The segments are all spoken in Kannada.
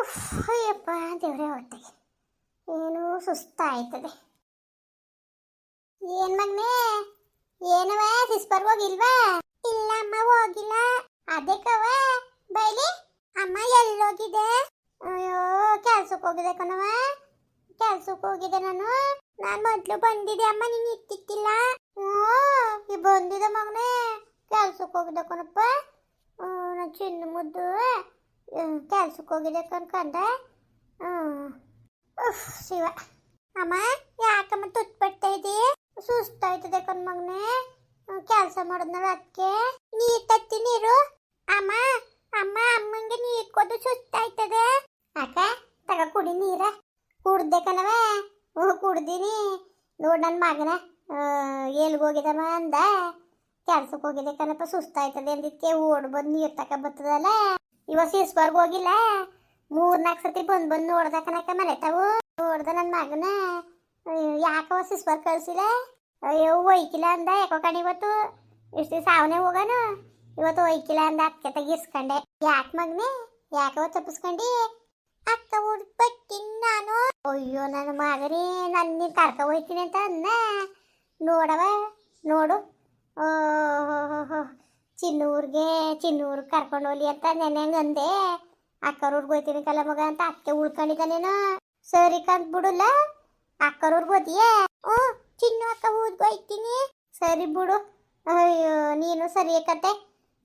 ಅಯ್ಯಪ್ಪ, ದೇವರೇ ಹೊತ್ತಿಗೆ ಏನೂ ಸುಸ್ತಾಯ್ತದೆ. ಏನ್ ಮಗ್ನೆ? ಏನವ ಸಿಸ್ಪರ್ ಹೋಗಿಲ್ವಾ ಇಲ್ಲ ಅಮ್ಮ ಹೋಗಿಲ್ಲ. ಅದೇ ಅದಕ್ಕವ ಬೈಲಿ? ಅಮ್ಮ ಎಲ್ಲೋಗಿದೆ? ಅಯ್ಯೋ ಕೆಲ್ಸಕ್ಕೆ ಹೋಗಿದೆ ಕಣವ ಕೆಲ್ಸಕ್ಕೆ ಹೋಗಿದೆ ನಾನು. ನಾನು ಮೊದ್ಲು ಬಂದಿದೆ ಅಮ್ಮ, ನೀನು ಹ್ಞೂ, ಈ ಬಂದಿದೆ ಮಗನೇ. ಕೆಲ್ಸಕ್ಕೆ ಹೋಗಿದೆ ಕಣಪ್ಪ. ನಾನು ಚಿನ್ನ ಮುದ್ದು. ಕೆಲ್ಸಕ್ಕೆ ಹೋಗಿದೆ ಕನ್ಕಂಡೆ ಉಫ್, ಶಿವ. ಅಮ್ಮ, ಯಾಕಮ್ಮ ತುತ್ಪಡ್ತಾ ಇದ್ದೀ ಸುಸ್ತಾಯ್ತದೆ ಕಣ್ ಮಗನೇ ಕೆಲಸ ಮಾಡಿದ್ನಲ್ಲ ಅದಕ್ಕೆ ನೀರು ತತ್ತಿ ನೀರು? ಅಮ್ಮ ಅಮ್ಮ, ಅಮ್ಮಂಗೆ ನೀರು ಕೊದು ಸುಸ್ತಾಯ್ತದೆ ಅಕ್ಕ, ತಗ ಕುಡಿ ನೀರ. ಕುಡ್ದೆ ಕಣವ ಹ್ಞೂ ಕುಡ್ದೀನಿ. ನೋಡಿ ನನ್ನ ಮಗನ ಎಲ್ಗೆ ಹೋಗಿದಮ್ಮ ಅಂದ. ಕೆಲ್ಸಕ್ಕೆ ಹೋಗಿದೆ ಕಣಪ್ಪ ಸುಸ್ತಾಯ್ತದೆ ಅಂದಿದ್ಕೆ ಓಡ್ ಬಂದು ನೀರು ತಕ ಬರ್ತದಲ್ಲ. ಇವಾಗ ಸಿಸ್ಬರ್ಗ್ ಹೋಗಿಲ್ಲ. ಮೂರ್ ನಾಲ್ಕು ಸತಿ ಬಂದ್ ಬಂದು ನೋಡ್ದಕ್ಕನಕ ಕನಕ ಮನೆ ತಾವು. ನೋಡ್ದ ನನ್ನ ಮಗನ. ಯಾಕವ ಸಿಸ್ಬರ್ಗ್ ಕಳ್ಸಿಲ್ಲ? ಅಯ್ಯೋ, ಒಯ್ಕಿಲ್ಲ ಅಂದ. ಯಾಕೋ ಕಣಿ ಇವತ್ತು? ಇಷ್ಟು ದಿವಸ ಅವನೇ ಹೋಗೋನು? ಇವತ್ತು ಒಯ್ಕಿಲ್ಲ ಅಂದ. ಅಕ್ಕೆ ತೆಗಿಸ್ಕೊಂಡೆ. ಯಾಕೆ ಮಗನೇ? ಯಾಕವ ತಪ್ಪಿಸ್ಕೊಂಡಿ? ಅಕ್ಕ ಹುಡ್ಬಟ್ಟಿನ್ ನಾನು. ಅಯ್ಯೋ ನನ್ನ ಮಗನೇ ನನ್ನ ಕರ್ಕ ಹೋಯ್ತೀನಿ ಅಂತ ಅನ್ನ ನೋಡವ, ನೋಡು. ಓಹೋ ಚಿನ್ನೂರ್ಗೆ ಚಿನ್ನೂರ್ ಕರ್ಕೊಂಡು ಹೋಗ್ಲಿ ಅಂತ ನೆನೆ ಅಂದೆ. ಅಕ್ಕರೂರ್ಗೆ ಹೋಯ್ತೀನಿ ಕಲ ಮಗ ಅಂತ ಅಕ್ಕೆ ಉಳ್ಕೊಂಡಿದ್ದಾನೇನೋ ಸರಿ ಕಂತ ಬಿಡುಲ್ಲ. ಅಕ್ಕರೂರ್ಗೆ ಹೋದಿಯೇ? ಓ ಚಿನ್ನು ಅಕ್ಕ ಊದ್ಗೆ ಹೋಯ್ತೀನಿ. ಸರಿ ಬಿಡು. ಅಯ್ಯೋ ನೀನು ಸರಿ ಕತೆ.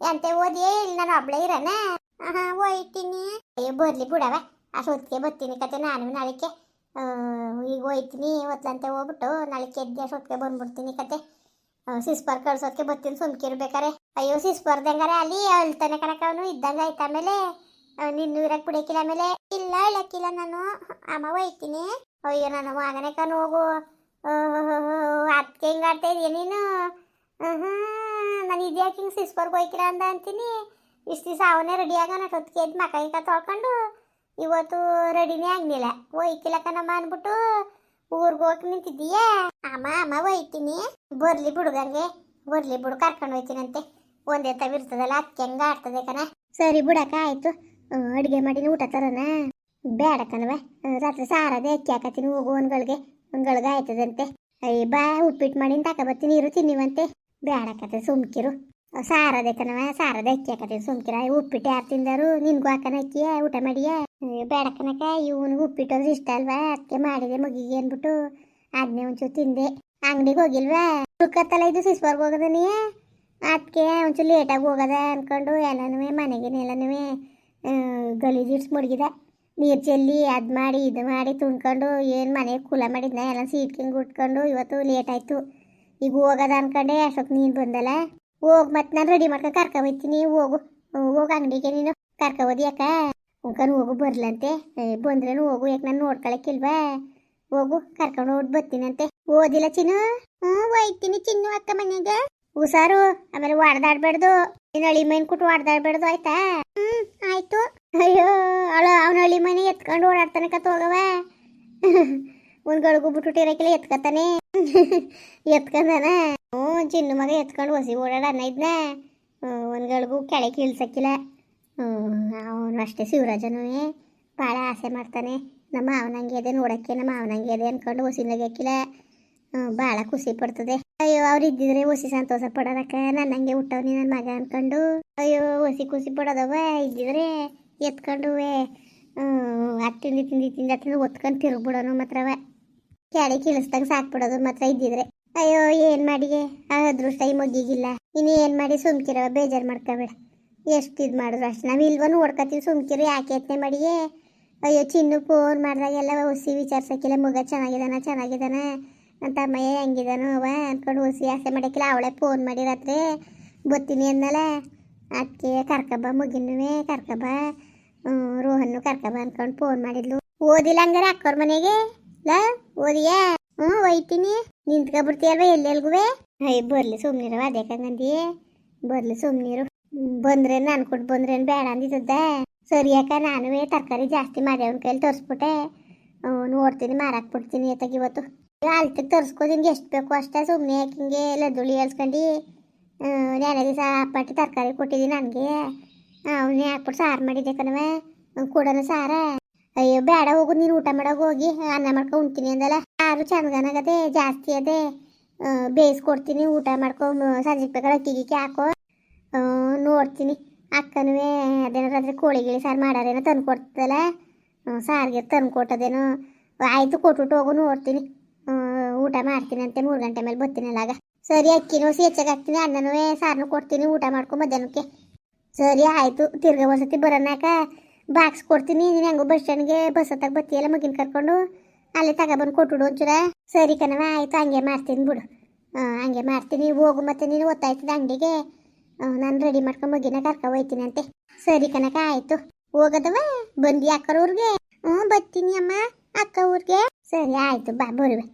ಎಂತೆ ಓದಿಯೇ ಇಲ್ಲಿ ನಾನು ಒಬ್ಳೆ ಇರನ. ಹಾ ಹೋಯ್ತೀನಿ. ಅಯ್ಯೋ ಬರ್ಲಿ ಬಿಡವ. ಅಷ್ಟೊತ್ತಿಗೆ ಬರ್ತೀನಿ ಕತೆ ನಾನು ನಾಳಿಕೆ. ಆ, ಈಗ ಹೋಯ್ತೀನಿ ಒತ್ಲಂತೆ ಹೋಗ್ಬಿಟ್ಟು ನಾಳೆ ಎದ್ದು ಅಷ್ಟೊತ್ತಿಗೆ ಬಂದ್ಬಿಡ್ತೀನಿ ಕತೆ. ಸಿಸ್ಪರ್ ಕಳ್ಸೋದಕ್ಕೆ ಬರ್ತೀನಿ ಸುಮ್ಕಿರ್ಬೇಕಾರೆ. ಅಯ್ಯೋ ಸಿಸ್ ಬರ್ದಂಗಾರ ಅಲ್ಲಿ ಅಳ್ತಾನೆ ಕಣಕ ಅವನು ಇದ್ದಂಗ ಆಯ್ತು ಆಮೇಲೆ ನಿನ್ನ ಇರಕ್ಕೆ ಬಿಡಕ್ಕಿಲ್ಲ ಆಮೇಲೆ. ಇಲ್ಲ ಇಳಕ್ಕಿಲ್ಲ ನಾನು. ಅಮ್ಮ ಹೋಯ್ತೀನಿ. ಅಯ್ಯೋ ನನ್ನ ಆಗನೆ ಕಣ್ ಹೋಗು. ಅದಕ್ಕೆ ಹಿಂಗೆ ಆಡ್ತಾ ಇದೀಯ ನೀನು? ನಾನು ಇದ್ಯಾಕೆ ಹಿಂಗೆ ಸಿಸ್ಪರ್ಗೆ ಹೋಯ್ಕಿಲ್ಲ ಅಂದ ಅಂತೀನಿ. ಇಷ್ಟು ದಿವಸ ಅವನೇ ರೆಡಿ ಆಗೋಣ ಹೊತ್ತಿಗೆ ಎದ್ದು ಮಕ್ಕ ತೊಳ್ಕೊಂಡು ಇವತ್ತು ರೆಡಿನೇ ಆಗಲಿಲ್ಲ. ಹೋಯ್ಕಿಲ್ಲ ಕಣಮ್ಮ ಅಂದ್ಬಿಟ್ಟು ಊರಿಗೆ ಹೋಗಿ ನಿಂತಿದ್ದೀಯ? ಅಮ್ಮ ಅಮ್ಮ ಹೋಯ್ತೀನಿ. ಬರ್ಲಿ ಬಿಡುಗಂಗೆ ಬರ್ಲಿ ಬಿಡು, ಕರ್ಕೊಂಡು ಹೋಯ್ತೀನಂತೆ. ಒಂದೇ ತವಿರ್ತದಲ್ಲ ಅದಕ್ಕೆ ಹೆಂಗ ಆಡ್ತದೆ ಕಣ? ಸರಿ ಬಿಡಕ್ಕ, ಆಯ್ತು. ಅಡುಗೆ ಮಾಡಿನ, ಊಟ ತರೋಣ. ಬೇಡ ಕಣವ ರಾತ್ರಿ ಸಾರದೆ ಅಕ್ಕಿ ಹಾಕತ್ತೀನಿ, ಹೋಗು ಒಂದ್ಗಳಿಗೆ. ಒಂದ್ಗಳಿಗೆ ಆಯ್ತದಂತೆ. ಅಯ್ಯ ಬಾ, ಉಪ್ಪಿಟ್ಟು ಮಾಡಿ ಬರ್ತೀನಿ ಇರು ತಿನ್ನಿವಂತೆ. ಬೇಡ ಕತೆ, ಸುಮ್ಕಿರು. ಸಾರದೆ ಕಣವ ಸಾರದೆ ಅಕ್ಕಿ ಹಾಕತ್ತೀನಿ, ಸುಮ್ಕಿರ. ಉಪ್ಪಿಟ್ಟು ಯಾರು ತಿಂದರು? ನಿನ್ಗೂ ಹಾಕನ ಅಕ್ಕಿಯ ಊಟ ಮಾಡಿಯ? ಬೇಡ ಕನಕ ಇವನಿಗೆ ಉಪ್ಪಿಟ್ಟು ಅಂದ್ರೆ ಇಷ್ಟ ಅಲ್ವಾ? ಅದಕ್ಕೆ ಮಾಡಿದೆ ಮಗಿಗೆ ಅಂದ್ಬಿಟ್ಟು. ಅದನ್ನೇ ಒಂಚೂರು ತಿಂದೆ. ಅಂಗಡಿಗೆ ಹೋಗಿಲ್ವಾ? ಹುಡ್ಕತ್ತಲ್ಲ ಇದು ಸಿಸ್ಬರ್ಗ್ ಹೋಗದನಿಯೇ ಅದಕ್ಕೆ ಒಂಚೂರು ಲೇಟಾಗಿ ಹೋಗದ ಅಂದ್ಕೊಂಡು ಎಲ್ಲನೂ ಮನೆಗೆ ಎಲ್ಲನೂ ಗಲೀಜು ಇಡ್ಸ್ ಮಡಗಿದ. ನೀರು ಚೆಲ್ಲಿ ಅದು ಮಾಡಿ, ಇದು ಮಾಡಿ ತುಂಡ್ಕೊಂಡು ಏನು ಮನೆಗೆ ಕುಲ ಮಾಡಿದ್ನ, ಎಲ್ಲ ಸೀಟ್ಕಿಂಗ್ ಉಟ್ಕೊಂಡು ಇವತ್ತು ಲೇಟ್ ಆಯಿತು. ಈಗ ಹೋಗದ ಅನ್ಕೊಂಡೆ ಅಷ್ಟೊತ್ತು ನೀನು ಬಂದಲ್ಲ. ಹೋಗಿ ಮತ್ತೆ ನಾನು ರೆಡಿ ಮಾಡ್ಕೊಂಡು ಹೋಗ್ತೀನಿ, ಹೋಗು. ಹೋಗು ಅಂಗಡಿಗೆ ನೀನು. ಕರ್ಕೊಬೋದು ಯಾಕ ಅಕ್ಕ? ಉಂಕನ್ ಹೋಗು ಬರ್ಲಂತೆ. ಬಂದ್ರೇನು ಹೋಗು, ಯಾಕೆ ನಾನು ನೋಡ್ಕೊಳಕ್ಕಿಲ್ವಾ ಹೋಗು, ಕರ್ಕೊಂಡು ಹೋಗಿ ಬರ್ತೀನಂತೆ. ಓದಿಲ್ಲ ಚಿನ್ನು? ಹ್ಞೂ ಹೋಯ್ತೀನಿ ಚಿನ್ನು ಅಕ್ಕ ಮನೆಗ. ಹುಷಾರು. ಆಮೇಲೆ ಹೊಡೆದಾಡ್ಬೇಡ್ದು ನೀನು ಹಳಿ ಮೈನ್ ಕುಟ್ಟು ಹೊಡೆದಾಡ್ಬೇಡ್ದು ಆಯ್ತಾ? ಹ್ಮ್, ಆಯ್ತು. ಅಯ್ಯೋ ಅಳ ಅವನ ಹಳಿ ಮನೆ ಎತ್ಕೊಂಡು ಓಡಾಡ್ತಾನೆ ಕತ್ ಹೋಗವ ಒಂದ್ ಬಿಟ್ಟು ಇರಕಿಲ್ಲ ಎತ್ಕತಾನೆ. ಎತ್ಕಂದನ ಹ್ಞೂ, ಚಿನ್ನು ಮಗ ಎತ್ಕೊಂಡು ಹೊಸಿ ಓಡಾಡನ ಇದ್ನ. ಒಂದ್ ಗಳಗು ಕೆಳಗೆ ಇಳ್ಸಕ್ಕಿಲ್ಲ. ಅವನು ಅಷ್ಟೇ ಶಿವರಾಜನೂ. ಭಾಳ ಆಸೆ ಮಾಡ್ತಾನೆ. ನಮ್ಮ ಅವನಂಗೆ ಅದೇ ನೋಡಕ್ಕೆ, ನಮ್ಮ ಮಾವನಂಗೆ ಇದೆ ಅನ್ಕೊಂಡು ಹೊಸಿನಾಗಿಕ್ಕಿಲ್ಲ ಭಾಳ ಖುಷಿ ಪಡ್ತದೆ. ಅಯ್ಯೋ, ಅವ್ರಿದ್ದಿದ್ರೆ ಹೊಸಿ ಸಂತೋಷ ಪಡೋದಕ್ಕ. ನನ್ನಂಗೆ ಹುಟ್ಟವ್ನಿ ನನ್ನ ಮಗ ಅನ್ಕೊಂಡು. ಅಯ್ಯೋ ಹೊಸಿ ಖುಷಿ ಪಡೋದವ ಇದ್ದಿದ್ರೆ ಎತ್ಕೊಂಡು ಅದು ತಿಂದು ತಿಂದು ತಿಂದು ಒತ್ಕೊಂಡ್ ತಿರುಗ್ಬಿಡೋನು ಮಾತ್ರವ ಕೆಳಗೆ ಸಾಕ್ ಸಾಕ್ಬಿಡೋದು ಮಾತ್ರ ಇದ್ದಿದ್ರೆ. ಅಯ್ಯೋ, ಏನ್ ಮಾಡಿಗೆ? ಆ ಅದೃಷ್ಟ ಈ ಇನ್ನು ಏನ್ ಮಾಡಿ ಸುಮ್ಕಿರವ ಬೇಜಾರು ಮಾಡ್ಕೋಬೇಡ. ಎಷ್ಟು ಇದು ಮಾಡಿದ್ರು ಅಷ್ಟು. ನಾವು ಇಲ್ವ ನೋಡ್ಕೊತೀವಿ ಸುಮ್ಕಿರು. ಯಾಕೆ ಯತ್ನೆ ಮಾಡಿಗೆ? ಅಯ್ಯೋ, ಚಿನ್ನು ಫೋನ್ ಮಾಡಿದಾಗೆಲ್ಲ ಹುಸಿ ವಿಚಾರ್ಸಕ್ಕಿಲ್ಲ. ಮಗ ಚೆನ್ನಾಗಿದಾನ ಚೆನ್ನಾಗಿದಾನ. ಅಂತ ಅಮ್ಮಯ್ಯ ಹೆಂಗಿದಾನೋ ಅವ ಅನ್ಕೊಂಡು ಹುಸಿ ಆಸೆ ಮಾಡಕ್ಕಿಲ್ಲ, ಅವಳೇ ಫೋನ್ ಮಾಡಿ ರಾತ್ರಿ ಬರ್ತೀನಿ ಅಂದಲ್ಲ ಅದಕ್ಕೆ ಕರ್ಕಬ ಮಗಿನೂ ಕರ್ಕಬ ರೋಹನ್ನು ಕರ್ಕಬ ಅನ್ಕೊಂಡು ಫೋನ್ ಮಾಡಿದ್ಲು. ಓದಿಲ್ಲ ಹಂಗಾರೆ ಅಕ್ಕವ್ರ ಮನೆಗೆ? ಲ, ಓದಿಯಾ? ಹ್ಞೂ ಒಯ್ತೀನಿ. ನಿಂತ್ಕೊಬಿಡ್ತೀಯಲ್ವ ಎಲ್ಲೆಲ್ಗುವೆ ಅಯ್ಯ ಬರ್ಲಿ ಸುಮ್ನಿರವ ಅದೇಕಂಗಂದಿ ಬರ್ಲಿ ಸುಮ್ನಿರು. ಬಂದ್ರೆ ಬಂದ್ರೇನು ಅನ್ಕೊಟ್ಟು ಬಂದ್ರೇನು ಬೇಡ ಅಂದಿದ್ದದ್ದ. ಸರಿ ಯಾಕ ನಾನು ತರಕಾರಿ ಜಾಸ್ತಿ ಮಾಡ್ಯಾವನ ಕೈಲಿ ತೋರಿಸ್ಬಿಟ್ಟೆ. ನೋಡ್ತೀನಿ, ಮಾರಾಕ್ ಬಿಡ್ತೀನಿ ಎತ್ತಾಗ ಇವತ್ತು ತರಿಸ್ಕೋದಿಂಗೆ ಎಷ್ಟು ಬೇಕು ಅಷ್ಟೇ. ಸುಮ್ಮನೆ ಹಿಂಗೆ ಲದ್ದುಳಿ ಹೇಳ್ಸ್ಕೊಂಡು ನೆನೆ ದಿವಸ ಪಟ್ಟಿ ತರಕಾರಿ ಕೊಟ್ಟಿದ್ದೀನಿ ನನಗೆ. ಅವನೇ ಹಾಕ್ಬಿಟ್ಟು ಸಾರು ಮಾಡಿದ್ದೆ ಕಣವೆ ಕೊಡೋಣ ಸಾರ. ಅಯ್ಯೋ, ಬೇಡ ಹೋಗು, ನೀನು ಊಟ ಮಾಡೋಕೆ ಹೋಗಿ. ಅನ್ನ ಮಾಡ್ಕೊ ಉಣ್ತೀನಿ ಅಂದಲ್ಲ. ಯಾರು ಚಂದಗನಾಗದೆ ಜಾಸ್ತಿ ಅದೇ. ಬೇಯಿಸ್ಕೊಡ್ತೀನಿ, ಊಟ ಮಾಡ್ಕೊ ಸಂಜೆ ಬೇಕಾದ್ರೆ ಅಕ್ಕಿ ಗಿಕ್ಕಿ ಹಾಕೋ. ನೋಡ್ತೀನಿ. ಅಕ್ಕನೂ ಅದೇನಾದ್ರೆ ಕೋಳಿ ಗಿಳಿ ಸಾರು ಮಾಡಾರೇನೋ ತಂದು ಕೊಡ್ತದಲ್ಲ ಸಾರಿಗೆ ತಂದು ಕೊಟ್ಟದೇನೋ ಆಯಿತು, ಕೊಟ್ಬಿಟ್ಟು ಹೋಗು, ನೋಡ್ತೀನಿ. ಊಟ ಮಾಡ್ತೀನಿ ಅಂತೆ, ಮೂರು ಗಂಟೆ ಮೇಲೆ ಬರ್ತೀನಲ್ಲ ಸರಿ ಅಕ್ಕಿನೂ ಹೆಚ್ಚಾಗಿ ಹಾಕ್ತೀನಿ ಅನ್ನನೂ ಸಾರನು ಕೊಡ್ತೀನಿ, ಊಟ ಮಾಡ್ಕೊ ಮಧ್ಯಾಹ್ನಕ್ಕೆ. ಸರಿ ಆಯಿತು, ತಿರ್ಗಾ ಒಂದ್ಸತಿ ಬರೋಣಕ ಬಾಕ್ಸ್ ಕೊಡ್ತೀನಿ, ನೀನು ಹೆಂಗೋ ಬಸ್ ಸ್ಟ್ಯಾಂಡ್ಗೆ ಬಸ್ ಹತ್ತಾಗ ಬತ್ತಿಯಲ್ಲ ಮಗಿನ ಕರ್ಕೊಂಡು? ಅಲ್ಲೇ ತಗೊಬಂದು ಕೊಟ್ಬಿಡು ಒಂಚೂರ. ಸರಿ ಕಣವ ಆಯಿತು, ಹಂಗೆ ಮಾಡ್ತೀನಿ ಬಿಡು. ಹಂಗೆ ಮಾಡ್ತೀನಿ, ಹೋಗು ಮತ್ತೆ ನೀನು ಒತ್ತಾಯ್ತದ ಅಂಗಡಿಗೆ. ನಾನು ರೆಡಿ ಮಾಡ್ಕೊಂಡು ಮಗಿನ ಕರ್ಕೊ ಹೋಯ್ತೀನಂತೆ ಸರಿ ಕನಕ ಆಯಿತು. ಹೋಗದವ ಬಂದಿ ಅಕ್ಕರ ಊರಿಗೆ ಹ್ಞೂ ಬರ್ತೀನಿ ಅಮ್ಮ, ಅಕ್ಕ ಊರಿಗೆ. ಸರಿ, ಆಯಿತು, ಬಾ, ಬರುವೆ.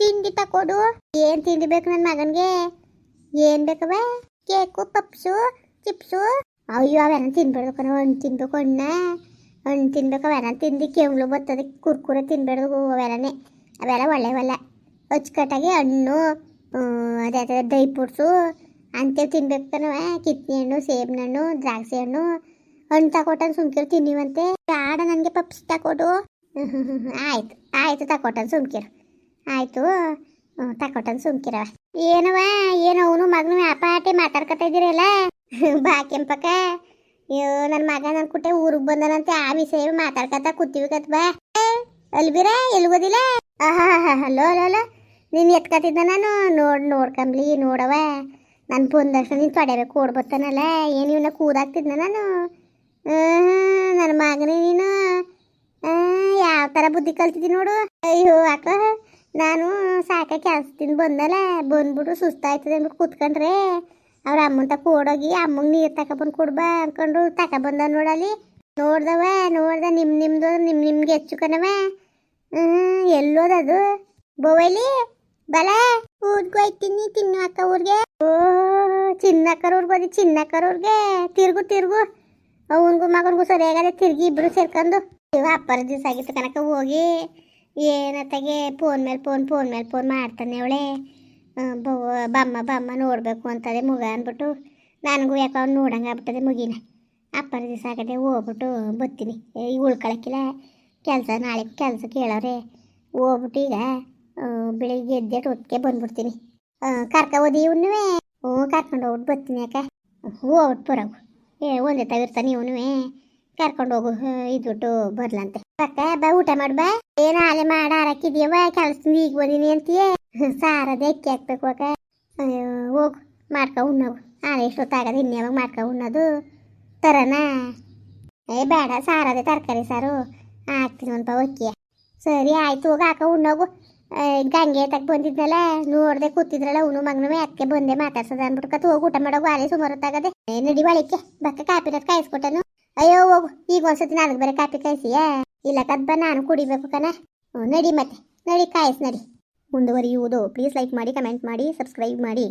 ತಿಂಡಿ ತಕೊಡು. ಏನ್ ತಿಂಡಿ ಬೇಕು ನನ್ನ ಮಗನಿಗೆ? ಏನ್ ಬೇಕವ ಕೇಕು, ಪಪ್ಸು, ಚಿಪ್ಸು. ಅಯ್ಯೋ, ಅವೆಲ್ಲ ತಿನ್ಬೇಡ್ದು ಕಣ, ಹಣ್ಣು ತಿನ್ಬೇಕು ಹಣ್ಣ. ಹಣ್ಣು ತಿನ್ಬೇಕು ಅವೆಲ್ಲ. ತಿಂದು ಕೆಂಗ್ಳು ಬರ್ತದೆ, ಕುರ್ಕುರೆ ತಿನ್ಬೇಡ್ದು ಅವೆಲ್ಲನೇ. ಅವೆಲ್ಲ ಒಳ್ಳೆವಲ್ಲ ಅಚ್ಚುಕಟ್ಟಾಗಿ ಹಣ್ಣು ಅದೇ ಡ್ರೈ ಫ್ರೂಟ್ಸು ಅಂತೇವು ತಿನ್ಬೇಕು ಕಣವ ಕಿತ್ನೆ ಹಣ್ಣು ಸೇಬಿನ ಹಣ್ಣು, ದ್ರಾಕ್ಷಿ ಹಣ್ಣು. ಹಣ್ಣು ತಕೊಟ್ಟನ್ ಸುಮ್ಕಿರು ತಿನ್ನಿವಂತೆ. ಬೇಡ ನನಗೆ ಪಪ್ಸ್ ತಕೊಡು. ಆಯ್ತು ಆಯ್ತು ತಕೊಟ್ಟನ್ ಸುಮ್ಕಿರು. ಆಯ್ತು. ತಕೊಟ್ಟನ್ ಸುಮ್ಕಿರವ ಏನವ ಏನೋ ಅವನು ಮಗನು ಅಪಾಟಿ ಮಾತಾಡ್ಕೊತಾ ಇದ್ದೀರಲ್ಲ ಬಾ ಕೆಂಪಕ್ಕ. ಅಯ್ಯೋ ನನ್ನ ಮಗ ನನ್ನ ಕುಟ್ಟೆ ಊರಿಗೆ ಬಂದನಂತೆ. ಆ ವಿಷಯ ಮಾತಾಡ್ಕತ ಕೂತೀವಿ ಕತ್ ಬಾ. ಅಲ್ಬಿರ, ಎಲ್ಗೋದಿಲ್ಲ? ಆಹಾ ಹಲೋ ಹಲೋ ನೀನು ಎತ್ಕತಿದ್ದ ನಾನು. ನೋಡ್ ನೋಡ್ಕಂಬ್ಲಿ ನೋಡವ ನನ್ನ ಬಂದ ನೀನು ತೊಡೆಬೇಕು, ಓಡ್ ಬರ್ತಾನಲ್ಲ. ಏನು ಇವನ್ನ ಕೂದಾಕ್ತಿದ್ನ ನಾನು? ನನ್ನ ಮಗನೇ ನೀನು? ಯಾವ ಥರ ಬುದ್ಧಿ ಕಲ್ತಿದ್ದಿ ನೋಡು. ಅಯ್ಯೋ, ಅಕ್ಕ. ನಾನು ಸಾಕ ಕೆಲಸದಿಂದ ಬಂದಲ್ಲ, ಬಂದ್ಬಿಟ್ಟು ಸುಸ್ತಾಯ್ತದೆ ಅಂದ್ಬಿಟ್ಟು ಕೂತ್ಕೊಂಡ್ರೆ, ಅವ್ರ ಅಮ್ಮನ ತಕ ಓಡೋಗಿ, ಅಮ್ಮಂಗೆ ನೀರು ತಗೊಬಂದು ಕೊಡ್ಬಾ ಅಂದ್ಕೊಂಡು ತಗೊಬಂದ ನೋಡಲಿ ನೋಡ್ದವ, ನೋಡ್ದ ನಿಮ್ ನಿಮ್ದು, ನಿಮ್ ನಿಮ್ಗೆ ಹೆಚ್ಚು ಕಣವ. ಹ್ಮ್ ಎಲ್ಲೋದದು ಬೋವೈಲಿ, ಬಲ ತಿನ್ನು ಅಕ್ಕ ಊರ್ಗೆ. ಓ ಚಿನ್ನಕ್ಕರ ಊರ್ಗೆ ಹೋದಿ ಚಿನ್ನಕ್ಕರ ಊರ್ಗೆ ತಿರ್ಗು ತಿರ್ಗು. ಅವನಿಗೂ ಮಗನಿಗೂ ಸರಿಯಾಗದೆ ತಿರ್ಗಿ ಇಬ್ರು ಸೇರ್ಕೊಂಡು, ಇವ ಅಪ್ಪರ ದಿವಸ ಆಗಿತ್ತು ಕನಕ ಹೋಗಿ. ಏನತ್ತಾಗೆ ಫೋನ್ ಮೇಲೆ ಫೋನ್ ಫೋನ್ ಮೇಲೆ ಫೋನ್ ಮಾಡ್ತಾನೆ ಅವಳೆ. ಬಮ್ಮ ಬಮ್ಮ ನೋಡಬೇಕು ಅಂತದೆ ಮುಗ ಅಂದ್ಬಿಟ್ಟು. ನನಗೂ ಯಾಕೋ ಅವ್ನು ನೋಡಂಗೆ ಆಗ್ಬಿಟ್ಟದೆ ಮುಗಿನ. ಅಪ್ಪನ ದಿವಸ ಆಗದೆ ಹೋಗ್ಬಿಟ್ಟು ಬರ್ತೀನಿ ಈ ಉಳ್ಕೊಳಕ್ಕಿಲ್ಲ. ಕೆಲಸ ನಾಳೆ ಕೆಲಸ ಕೇಳೋರೆ. ಹೋಗ್ಬಿಟ್ಟು ಈಗ ಬೆಳಿಗ್ಗೆ ಎದ್ದೆ ಹೊತ್ತಿಗೆ ಬಂದ್ಬಿಡ್ತೀನಿ. ಕರ್ಕ ಓದಿ ಇವನುವೆ? ಹ್ಞೂ, ಕರ್ಕೊಂಡು ಹೋಗ್ಬಿಟ್ಟು ಬರ್ತೀನಿ ಯಾಕೆ ಹೋಗ್ಬಿಟ್ಟು ಬರೋಗು. ಏ, ಒಂದೇ ತಗಿರ್ತಾನೆ ಇವನು ಕರ್ಕೊಂಡು ಹೋಗು. ಇದ್ಬಿಟ್ಟು ಬರ್ಲಂತೆ. ಅಕ್ಕ ಬಾ, ಊಟ ಮಾಡು, ಬಾ. ಏನ ಹಾಲೆ ಮಾಡ ಹಾಕಿದ್ಯವ ಕೆಲ್ಸದಿಂದ ಈಗ ಬಂದಿನಿ ಅಂತೀಯ? ಸಾರದ ಅಕ್ಕಿ ಹಾಕ್ಬೇಕು ಅಕ್ಕ. ಅಯ್ಯೋ, ಹೋಗು, ಮಾಡ್ಕೊ ಉಣ್ಣೋಗು. ಹಾಲೆ ಎಷ್ಟೊತ್ತಾಗದೆ ಇನ್ಯಾವಾಗ ಮಾಡ್ಕೊ ಉಣ್ಣೋದು? ತರನ? ಏ, ಬೇಡ ಸಾರದೆ ತರಕಾರಿ ಸಾರು. ಹಾಕ್ತೀನಿ ಒಂದು ಪಾವ್ ಸರಿ, ಆಯ್ತು, ಹೋಗಿ, ಹಾಕ, ಉಣ್ಣೋಗು. ಗಂಗೆ ತಕ್ಕ ಬಂದಿದ್ನಲ್ಲ, ನೋಡ್ದೆ ಕೂತಿದ್ರಲ್ಲ, ಅವನು ಮಗನೂ ಅಕ್ಕೆ ಬಂದೆ ಮಾತಾಡ್ಸದ ಅಂದ್ಬಿಟ್ಟು ಕತ್ ಹೋಗಿ, ಊಟ ಮಾಡೋಗು ಆಲೆ ಸುಮಾರು ಹೊತ್ತಾಗದೆ. ನಡಿ ಬಾಳಿಕೆ ಬಕ್ಕ ಕಾಪಿ ರತ್ ಕಾಯಿಸ್ಕೊಟ್ಟನು ಅಯ್ಯೋ, ಹೋಗು. ಈಗ ಒಂದ್ಸತಿ ನನಗೆ ಬರೀ ಕಾಪಿ ಕಾಯಿಸಿಯಾ? ಇಲ್ಲ ಕದ್ಬ ನಾನು ಕುಡಿಬೇಕು ಕಣ. ನಡಿ ಮತ್ತೆ. ನಡಿ, ಕಾಯಿಸ್, ನಡಿ. ಮುಂದುವರಿಯುವುದು. ಪ್ಲೀಸ್ ಲೈಕ್ ಮಾಡಿ ಕಮೆಂಟ್ ಮಾಡಿ ಸಬ್ಸ್ಕ್ರೈಬ್ ಮಾಡಿ.